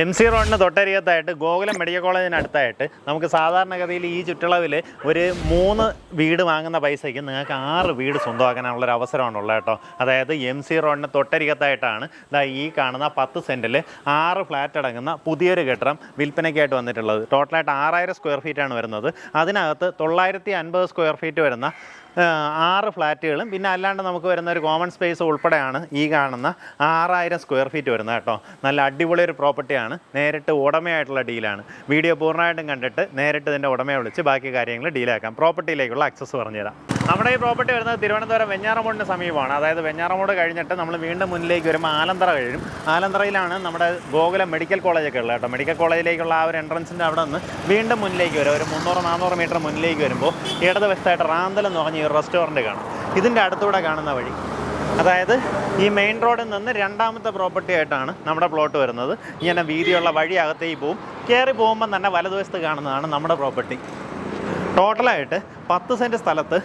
M C റോഡിന് തൊട്ടരികത്തായിട്ട് Gokulam medical കോളേജിന് അടുത്തായിട്ട് നമുക്ക് സാധാരണഗതിയിൽ ഈ ചുറ്റളവിൽ ഒരു മൂന്ന് വീട് വാങ്ങുന്ന പൈസയ്ക്ക് നിങ്ങൾക്ക് ആറ് വീട് സ്വന്തമാക്കാനുള്ള ഒരു അവസരമാണുള്ളത് കേട്ടോ. അതായത് എം സി റോഡിന് തൊട്ടരികത്തായിട്ടാണ് ദാ ഈ കാണുന്ന പത്ത് സെന്റിൽ ആറ് ഫ്ലാറ്റ് അടങ്ങുന്ന പുതിയൊരു കെട്ടിടം വിൽപ്പനയ്ക്കായിട്ട് വന്നിട്ടുള്ളത്. ടോട്ടലായിട്ട് ആറായിരം സ്ക്വയർ ഫീറ്റാണ് വരുന്നത്. അതിനകത്ത് തൊള്ളായിരത്തി അൻപത് സ്ക്വയർ ഫീറ്റ് വരുന്ന ആറ് ഫ്ലാറ്റുകളും. പിന്നെ അല്ലാണ്ട് നമുക്ക് വരുന്ന ഒരു കോമൺ സ്പേസ് ഉൾപ്പെടെയാണ് ഈ കാണുന്ന ആറായിരം സ്ക്വയർ ഫീറ്റ് വരുന്നത് കേട്ടോ. നല്ല അടിപൊളി ഒരു പ്രോപ്പർട്ടിയാണ് നേരിട്ട് ഉടമയായിട്ടുള്ള ഡീലാണ് വീഡിയോ പൂർണമായിട്ടും കണ്ടിട്ട് നേരിട്ട് ഇതിന്റെ ഉടമയെ വിളിച്ച് ബാക്കി കാര്യങ്ങൾ ഡീലാക്കാം പ്രോപ്പർട്ടിയിലേക്കുള്ള ആക്സസ് പറഞ്ഞുതരാം. നമ്മുടെ ഈ പ്രോപ്പർട്ടി വരുന്നത് തിരുവനന്തപുരം വെഞ്ഞാറമോടിന് സമീപമാണ്. അതായത് വെഞ്ഞാറമോട് കഴിഞ്ഞിട്ട് നമ്മൾ വീണ്ടും മുന്നിലേക്ക് വരുമ്പോൾ ആലന്തറ കഴിയും. ആലന്തറയിലാണ് നമ്മുടെ ഗോകുലം മെഡിക്കൽ കോളേജൊക്കെ ഉള്ളത് കേട്ടോ. മെഡിക്കൽ കോളേജിലേക്കുള്ള ആ ഒരു എൻട്രൻസിന്റെ അവിടെ നിന്ന് വീണ്ടും മുന്നിലേക്ക് വരും ഒരു മുന്നൂറ് നാനൂറ് മീറ്റർ മുന്നിലേക്ക് വരുമ്പോൾ ഇടതുവശത്തായിട്ട് റാന്തൽ എന്ന് പറഞ്ഞ ഈ റെസ്റ്റോറന്റ് കാണാം. ഇതിന്റെ അടുത്തൂടെ കാണുന്ന വഴി. അതായത് ഈ മെയിൻ റോഡിൽ നിന്ന് രണ്ടാമത്തെ പ്രോപ്പർട്ടി ആയിട്ടാണ് നമ്മുടെ പ്ലോട്ട് വരുന്നത്. ഇങ്ങനെ വീതിയുള്ള വഴി അകത്തേക്ക് പോവും. കയറി പോകുമ്പം തന്നെ വലതുവശത്ത് കാണുന്നതാണ് നമ്മുടെ പ്രോപ്പർട്ടി ടോട്ടലായിട്ട് പത്ത് സെന്റ് സ്ഥലത്ത്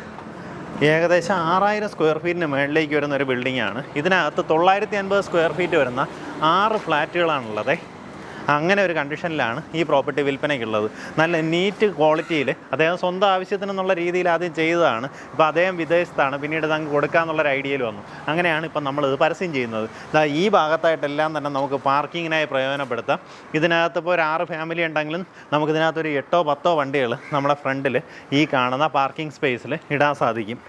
ഏകദേശം ആറായിരം സ്ക്വയർ ഫീറ്റിന് മുകളിലേക്ക് വരുന്ന ഒരു ബിൽഡിങ്ങാണ് ഇതിനകത്ത് തൊള്ളായിരത്തി അൻപത് സ്ക്വയർ ഫീറ്റ് വരുന്ന ആറ് ഫ്ലാറ്റുകളാണുള്ളത്. അങ്ങനെ ഒരു കണ്ടീഷനിലാണ് ഈ പ്രോപ്പർട്ടി വിൽപ്പനയ്ക്കുള്ളത്. നല്ല നീറ്റ് ക്വാളിറ്റിയിൽ അദ്ദേഹം സ്വന്തം ആവശ്യത്തിനെന്നുള്ള രീതിയിൽ ആദ്യം ചെയ്തതാണ്. ഇപ്പോൾ അദ്ദേഹം വിദേശത്താണ്. പിന്നീട് നമുക്ക് കൊടുക്കാമെന്നുള്ളൊരു ഐഡിയയിൽ വന്നു. അങ്ങനെയാണ് ഇപ്പം നമ്മളിത് പരസ്യം ചെയ്യുന്നത്. ഈ ഭാഗത്തായിട്ടെല്ലാം തന്നെ നമുക്ക് പാർക്കിങ്ങിനായി പ്രയോജനപ്പെടുത്താം. ഇതിനകത്ത് ഇപ്പോൾ ഒരു ആറ് ഫാമിലി ഉണ്ടെങ്കിലും നമുക്കിതിനകത്ത് ഒരു എട്ടോ പത്തോ വണ്ടികൾ നമ്മുടെ ഫ്രണ്ടിൽ ഈ കാണുന്ന പാർക്കിംഗ് സ്പേസിൽ ഇടാൻ സാധിക്കും.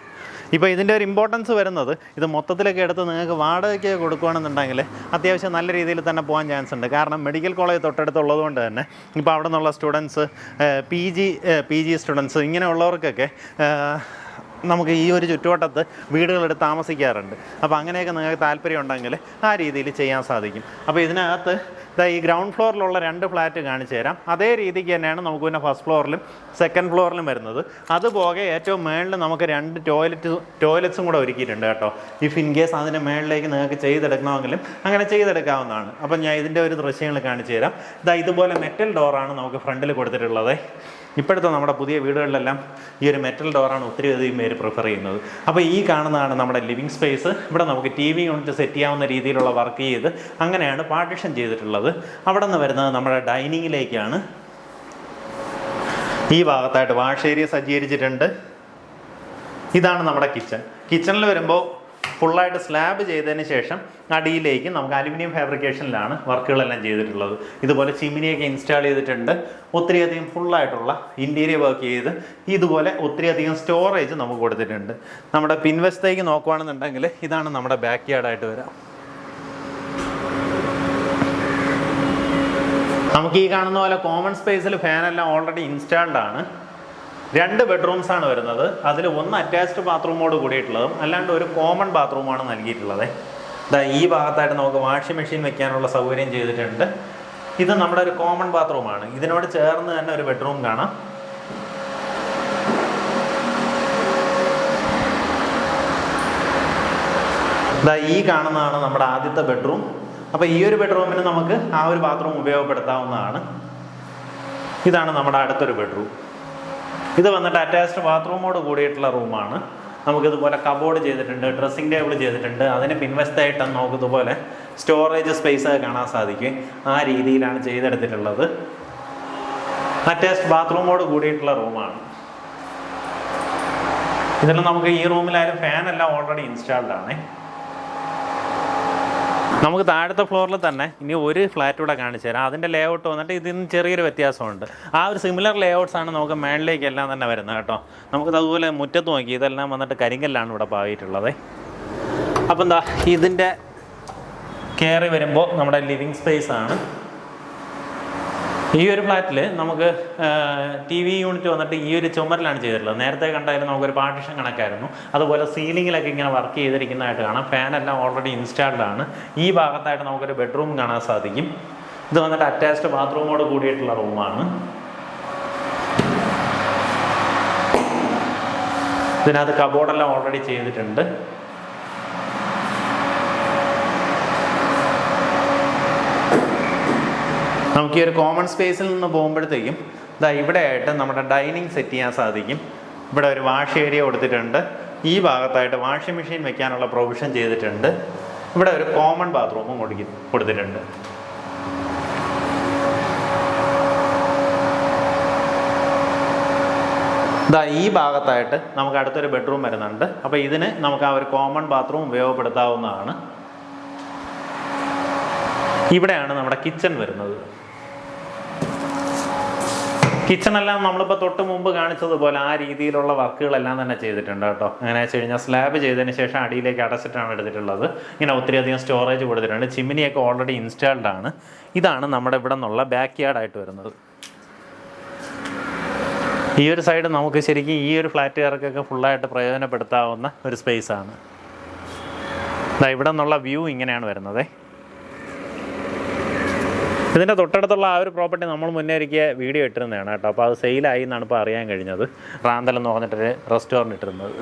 ഇപ്പോൾ ഇതിന്റെ ഒരു ഇമ്പോർട്ടൻസ് വരുന്നത് ഇത് മൊത്തത്തിലൊക്കെ എടുത്ത് നിങ്ങൾക്ക് വാടകയ്ക്ക് കൊടുക്കുകയാണെന്നുണ്ടെങ്കിൽ അത്യാവശ്യം നല്ല രീതിയിൽ തന്നെ പോകാൻ ചാൻസ് ഉണ്ട്. കാരണം മെഡിക്കൽ കോളേജ് തൊട്ടടുത്തുള്ളത് കൊണ്ട് തന്നെ ഇപ്പോൾ അവിടെ നിന്നുള്ള students P G P G students ഇങ്ങനെയുള്ളവർക്കൊക്കെ നമുക്ക് ഈ ഒരു ചുറ്റുവട്ടത്ത് വീടുകളെടുത്ത് താമസിക്കാറുണ്ട്. അപ്പോൾ അങ്ങനെയൊക്കെ നിങ്ങൾക്ക് താല്പര്യം ഉണ്ടെങ്കിൽ ആ രീതിയിൽ ചെയ്യാൻ സാധിക്കും. അപ്പോൾ ഇതിനകത്ത് ഇതാ ഈ ഗ്രൗണ്ട് ഫ്ലോറിലുള്ള രണ്ട് ഫ്ലാറ്റ് കാണിച്ചു തരാം. അതേ രീതിക്ക് തന്നെയാണ് നമുക്ക് പിന്നെ ഫസ്റ്റ് ഫ്ലോറിലും സെക്കൻഡ് ഫ്ലോറിലും വരുന്നത്. അതുപോലെ ഏറ്റവും മേളിൽ നമുക്ക് രണ്ട് ടോയ്ലറ്റ് ടോയ്ലറ്റ്സും കൂടെ ഒരുക്കിയിട്ടുണ്ട് കേട്ടോ. ഇഫ് ഇൻ കേസ് അതിന്റെ മേളിലേക്ക് നിങ്ങൾക്ക് ചെയ്തെടുക്കണമെങ്കിലും അങ്ങനെ ചെയ്തെടുക്കാവുന്നതാണ്. അപ്പം ഞാൻ ഇതിന്റെ ഒരു ദൃശ്യങ്ങൾ കാണിച്ചു തരാം. ഇതാ ഇതുപോലെ മെറ്റൽ ഡോറാണ് നമുക്ക് ഫ്രണ്ടിൽ കൊടുത്തിട്ടുള്ളത്. ഇപ്പോഴത്തെ നമ്മുടെ പുതിയ വീടുകളിലെല്ലാം ഈ ഒരു മെറ്റൽ ഡോറാണ് ഒത്തിരി അധികം പേര് പ്രിഫർ ചെയ്യുന്നത്. അപ്പോൾ ഈ കാണുന്നതാണ് നമ്മുടെ ലിവിങ് സ്പേസ് ഇവിടെ നമുക്ക് ടി വി യൂണിറ്റ് സെറ്റ് ചെയ്യാവുന്ന രീതിയിലുള്ള വർക്ക് ചെയ്ത് അങ്ങനെയാണ് പാർട്ടിഷൻ ചെയ്തിട്ടുള്ളത്. അവിടെ നിന്ന് വരുന്നത് നമ്മുടെ ഡൈനിങ്ങിലേക്കാണ് ഈ ഭാഗത്തായിട്ട് വാഷ് ഏരിയ സജ്ജീകരിച്ചിട്ടുണ്ട്. ഇതാണ് നമ്മുടെ കിച്ചൺ കിച്ചണിൽ വരുമ്പോൾ ഫുള്ളായിട്ട് സ്ലാബ് ചെയ്തതിന് ശേഷം അടിയിലേക്ക് നമുക്ക് അലുമിനിയം ഫാബ്രിക്കേഷനിലാണ് വർക്കുകളെല്ലാം ചെയ്തിട്ടുള്ളത്. ഇതുപോലെ ചിമിനിയൊക്കെ ഇൻസ്റ്റാൾ ചെയ്തിട്ടുണ്ട്. ഒത്തിരിയധികം ഫുള്ളായിട്ടുള്ള ഇന്റീരിയർ വർക്ക് ചെയ്ത് ഇതുപോലെ ഒത്തിരിയധികം സ്റ്റോറേജ് നമുക്ക് കൊടുത്തിട്ടുണ്ട്. നമ്മുടെ പിൻവശത്തേക്ക് നോക്കുകയാണെന്നുണ്ടെങ്കിൽ ഇതാണ് നമ്മുടെ ബാക്ക് യാർഡായിട്ട് വരാം. നമുക്ക് ഈ കാണുന്ന പോലെ കോമൺ സ്പേസിൽ ഫാനെല്ലാം ഓൾറെഡി ഇൻസ്റ്റാൾഡ് ആണ്. രണ്ട് ബെഡ്റൂംസ് ആണ് വരുന്നത്. അതിൽ ഒന്ന് അറ്റാച്ച്ഡ് ബാത്റൂമോട് കൂടിയിട്ടുള്ളതും അല്ലാണ്ട് ഒരു കോമൺ ബാത്റൂമാണ് നൽകിയിട്ടുള്ളത്. ഇതാ ഈ ഭാഗത്തായിട്ട് നമുക്ക് വാഷിംഗ് മെഷീൻ വെക്കാനുള്ള സൗകര്യം ചെയ്തിട്ടുണ്ട്. ഇത് നമ്മുടെ ഒരു കോമൺ ബാത്റൂമാണ് ഇതിനോട് ചേർന്ന് തന്നെ ഒരു ബെഡ്റൂം കാണാം. ഇതാ ഈ കാണുന്നതാണ് നമ്മുടെ ആദ്യത്തെ ബെഡ്റൂം അപ്പോൾ ഈ ഒരു ബെഡ്റൂമിന് നമുക്ക് ആ ഒരു ബാത്റൂം ഉപയോഗപ്പെടുത്താവുന്നതാണ്. ഇതാണ് നമ്മുടെ അടുത്തൊരു ബെഡ്റൂം ഇത് വന്നിട്ട് അറ്റാച്ച്ഡ് ബാത്റൂമോട് കൂടിയിട്ടുള്ള റൂമാണ്. നമുക്കിതുപോലെ കബോർഡ് ചെയ്തിട്ടുണ്ട് ഡ്രസ്സിംഗ് ടേബിൾ ചെയ്തിട്ടുണ്ട്. അതിന് പിൻവശത്തായിട്ട് നമുക്ക് ഇതുപോലെ സ്റ്റോറേജ് സ്പേസ് കാണാൻ സാധിക്കും. ആ രീതിയിലാണ് ചെയ്തെടുത്തിട്ടുള്ളത്. അറ്റാച്ച്ഡ് ബാത്റൂമോട് കൂടിയിട്ടുള്ള റൂമാണ്. ഇതിൽ നമുക്ക് ഈ റൂമിലായാലും ഫാനെല്ലാം ഓൾറെഡി ഇൻസ്റ്റാൾഡ് ആണ്. നമുക്ക് താഴത്തെ ഫ്ലോറിൽ തന്നെ ഇനി ഒരു ഫ്ലാറ്റ് കൂടെ കാണിച്ചു തരാം. അതിന്റെ ലേഔട്ട് വന്നിട്ട് ഇതിന് ചെറിയൊരു വ്യത്യാസമുണ്ട്. ആ ഒരു സിമിലർ ലേഔട്ട്സ് ആണ് നമുക്ക് മേളിലേക്കെല്ലാം തന്നെ വരുന്നത് കേട്ടോ. നമുക്കത് അതുപോലെ മുറ്റത്ത് നോക്കി ഇതെല്ലാം വന്നിട്ട് കരിങ്കല്ലാണ് ഇവിടെ പാകിയിട്ടുള്ളത്. അപ്പം എന്താ ഇതിന്റെ കയറി വരുമ്പോൾ നമ്മുടെ ലിവിങ് സ്പേസ് ആണ്. ഈ ഒരു ഫ്ലാറ്റിൽ നമുക്ക് ടി വി യൂണിറ്റ് വന്നിട്ട് ഈ ഒരു ചുമരിലാണ് ചെയ്തിട്ടുള്ളത്. നേരത്തെ കണ്ടായിരുന്നു നമുക്കൊരു പാർട്ടിഷൻ കണക്കായിരുന്നു. അതുപോലെ സീലിങ്ങിലൊക്കെ ഇങ്ങനെ വർക്ക് ചെയ്തിരിക്കുന്നതായിട്ട് കാണാം. ഫാനെല്ലാം ഓൾറെഡി ഇൻസ്റ്റാൾഡ് ആണ്. ഈ ഭാഗത്തായിട്ട് നമുക്കൊരു ബെഡ്റൂം കാണാൻ സാധിക്കും. ഇത് വന്നിട്ട് അറ്റാച്ച്ഡ് ബാത്റൂമോട് കൂടിയിട്ടുള്ള റൂമാണ് ഇതിനകത്ത് കബോർഡെല്ലാം ഓൾറെഡി ചെയ്തിട്ടുണ്ട്. നമുക്ക് ഈ ഒരു കോമൺ സ്പേസിൽ നിന്ന് പോകുമ്പോഴത്തേക്കും ഇതാ ഇവിടെ ആയിട്ട് നമ്മുടെ ഡൈനിങ് സെറ്റ് ചെയ്യാൻ സാധിക്കും. ഇവിടെ ഒരു വാഷ് ഏരിയ കൊടുത്തിട്ടുണ്ട്. ഈ ഭാഗത്തായിട്ട് വാഷിംഗ് മെഷീൻ വെക്കാനുള്ള പ്രൊവിഷൻ ചെയ്തിട്ടുണ്ട്. ഇവിടെ ഒരു കോമൺ ബാത്റൂമും കൊടുക്കി കൊടുത്തിട്ടുണ്ട്. ഇതാ ഈ ഭാഗത്തായിട്ട് നമുക്ക് അടുത്തൊരു ബെഡ്റൂം വരുന്നുണ്ട്. അപ്പോൾ ഇതിന് നമുക്ക് ആ ഒരു കോമൺ ബാത്റൂം ഉപയോഗപ്പെടുത്താവുന്നതാണ്. ഇവിടെയാണ് നമ്മുടെ കിച്ചൺ വരുന്നത്. കിച്ചണെല്ലാം നമ്മളിപ്പോൾ തൊട്ട് മുമ്പ് കാണിച്ചതുപോലെ ആ രീതിയിലുള്ള വർക്കുകളെല്ലാം തന്നെ ചെയ്തിട്ടുണ്ട് കേട്ടോ. അങ്ങനെ വെച്ച് കഴിഞ്ഞാൽ സ്ലാബ് ചെയ്തതിന് ശേഷം അടിയിലേക്ക് അടച്ചിട്ടാണ് എടുത്തിട്ടുള്ളത്. ഇങ്ങനെ ഒത്തിരി അധികം സ്റ്റോറേജ് കൊടുത്തിട്ടുണ്ട്. ചിമ്മിനിയൊക്കെ ഓൾറെഡി ഇൻസ്റ്റാൾഡ് ആണ്. ഇതാണ് നമ്മുടെ ഇവിടെ നിന്നുള്ള ബാക്ക് യാർഡായിട്ട് വരുന്നത്. ഈ ഒരു സൈഡ് നമുക്ക് ശരിക്കും ഈ ഒരു ഫ്ലാറ്റുകാർക്കൊക്കെ ഫുള്ളായിട്ട് പ്രയോജനപ്പെടുത്താവുന്ന ഒരു സ്പേസ് ആണ്. ദാ ഇവിടെ നിന്നുള്ള വ്യൂ ഇങ്ങനെയാണ് വരുന്നത്. ഇതിന്റെ തൊട്ടടുത്തുള്ള ആ ഒരു പ്രോപ്പർട്ടി നമ്മൾ മുന്നേ ഒരിക്കൽ വീഡിയോ ഇട്ടിരുന്നതാണ് കേട്ടോ. അപ്പോൾ അത് സെയിലായി എന്നാണ് ഇപ്പോൾ അറിയാൻ കഴിഞ്ഞത്. റാന്തൽ എന്ന് പറഞ്ഞിട്ടൊരു റെസ്റ്റോറന്റ് ഇട്ടിരുന്നത്.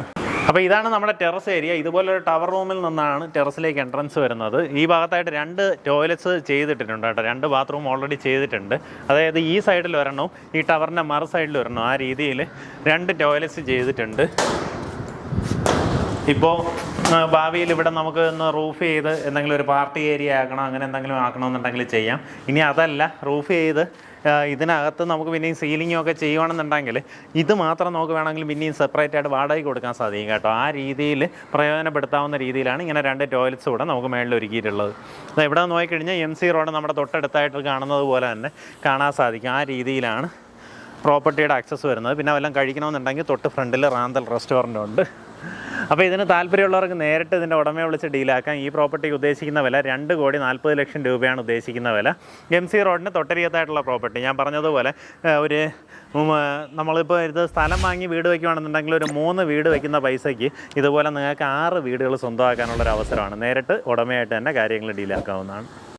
അപ്പോൾ ഇതാണ് നമ്മുടെ ടെറസ് ഏരിയ. ഇതുപോലൊരു ടവർ റൂമിൽ നിന്നാണ് ടെറസിലേക്ക് എൻട്രൻസ് വരുന്നത്. ഈ ഭാഗത്തായിട്ട് രണ്ട് ടോയ്ലറ്റ്സ് ചെയ്തിട്ടുണ്ട് കേട്ടോ. രണ്ട് ബാത്റൂം ഓൾറെഡി ചെയ്തിട്ടുണ്ട്. അതായത് ഈ സൈഡിൽ ഒരെണ്ണവും ഈ ടവറിന്റെ മറ സൈഡിൽ ഒരെണ്ണം. ആ രീതിയിൽ രണ്ട് ടോയ്ലറ്റ്സ് ചെയ്തിട്ടുണ്ട്. ഇപ്പോൾ ഭാവിയിൽ ഇവിടെ നമുക്ക് ഒന്ന് റൂഫ് ചെയ്ത് എന്തെങ്കിലും ഒരു പാർട്ടി ഏരിയ ആക്കണം അങ്ങനെ എന്തെങ്കിലും ആക്കണമെന്നുണ്ടെങ്കിൽ ചെയ്യാം. ഇനി അതല്ല റൂഫ് ചെയ്ത് ഇതിനകത്ത് നമുക്ക് പിന്നെയും സീലിംഗും ഒക്കെ ചെയ്യുകയാണെന്നുണ്ടെങ്കിൽ ഇത് മാത്രം നമുക്ക് വേണമെങ്കിൽ പിന്നെയും സെപ്പറേറ്റ് ആയിട്ട് വാടകയ്ക്ക് കൊടുക്കാൻ സാധിക്കും കേട്ടോ. ആ രീതിയിൽ പ്രയോജനപ്പെടുത്താവുന്ന രീതിയിലാണ് ഇങ്ങനെ രണ്ട് ടോയ്ലറ്റ്സ് കൂടെ നമുക്ക് മേളിൽ ഒരുക്കിയിട്ടുള്ളത്. അപ്പോൾ ഇവിടെ നോക്കിക്കഴിഞ്ഞാൽ എം സി റോഡ് നമ്മുടെ തൊട്ടടുത്തായിട്ട് കാണുന്നത് പോലെ തന്നെ കാണാൻ സാധിക്കും. ആ രീതിയിലാണ് പ്രോപ്പർട്ടിയുടെ ആക്സസ് വരുന്നത്. പിന്നെ വല്ലതും കഴിക്കണമെന്നുണ്ടെങ്കിൽ തൊട്ട് ഫ്രണ്ടിൽ റാന്തൽ റെസ്റ്റോറന്റ് ഉണ്ട്. അപ്പോൾ ഇതിന് താല്പര്യമുള്ളവർക്ക് നേരിട്ട് ഇതിന്റെ ഉടമയെ വിളിച്ച് ഡീലാക്കാം ഈ പ്രോപ്പർട്ടി ഉദ്ദേശിക്കുന്ന വില രണ്ട് കോടി നാൽപ്പത് ലക്ഷം രൂപയാണ് ഉദ്ദേശിക്കുന്ന വില. എം സി റോഡിന് തൊട്ടരികത്തായിട്ടുള്ള പ്രോപ്പർട്ടി. ഞാൻ പറഞ്ഞതുപോലെ ഒരു നമ്മളിപ്പോൾ ഇത് സ്ഥലം വാങ്ങി വീട് വയ്ക്കുകയാണെന്നുണ്ടെങ്കിൽ ഒരു മൂന്ന് വീട് വയ്ക്കുന്ന പൈസയ്ക്ക് ഇതുപോലെ നിങ്ങൾക്ക് ആറ് വീടുകൾ സ്വന്തമാക്കാനുള്ളൊരു അവസരമാണ് നേരിട്ട് ഉടമയായിട്ട് തന്നെ കാര്യങ്ങൾ ഡീലാക്കാവുന്നതാണ്.